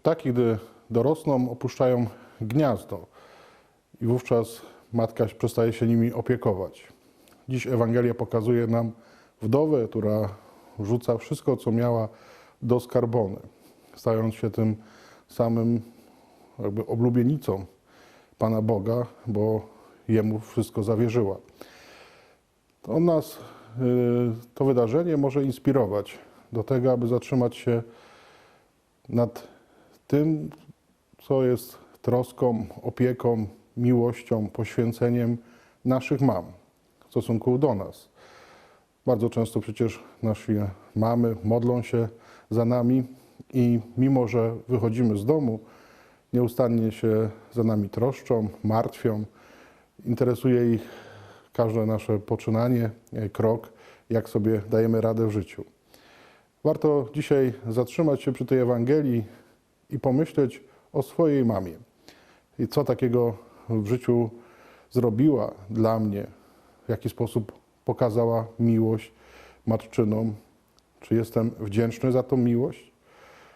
Ptaki, gdy dorosną, opuszczają gniazdo i wówczas matka przestaje się nimi opiekować. Dziś Ewangelia pokazuje nam wdowę, która rzuca wszystko, co miała do skarbony, stając się tym samym jakby oblubienicą Pana Boga, bo Jemu wszystko zawierzyła. To nas, y, to wydarzenie może inspirować do tego, aby zatrzymać się nad tym, co jest troską, opieką, miłością, poświęceniem naszych mam w stosunku do nas. Bardzo często przecież nasze mamy modlą się za nami i mimo, że wychodzimy z domu, nieustannie się za nami troszczą, martwią, interesuje ich każde nasze poczynanie, e, krok, jak sobie dajemy radę w życiu. Warto dzisiaj zatrzymać się przy tej Ewangelii i pomyśleć o swojej mamie. I co takiego w życiu zrobiła dla mnie, w jaki sposób pokazała miłość matczyną. Czy jestem wdzięczny za tą miłość?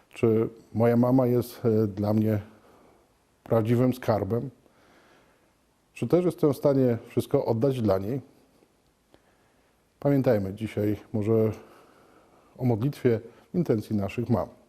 Czy moja mama jest e, dla mnie prawdziwym skarbem? Czy też jestem w stanie wszystko oddać dla niej? Pamiętajmy dzisiaj może o modlitwie intencji naszych mam.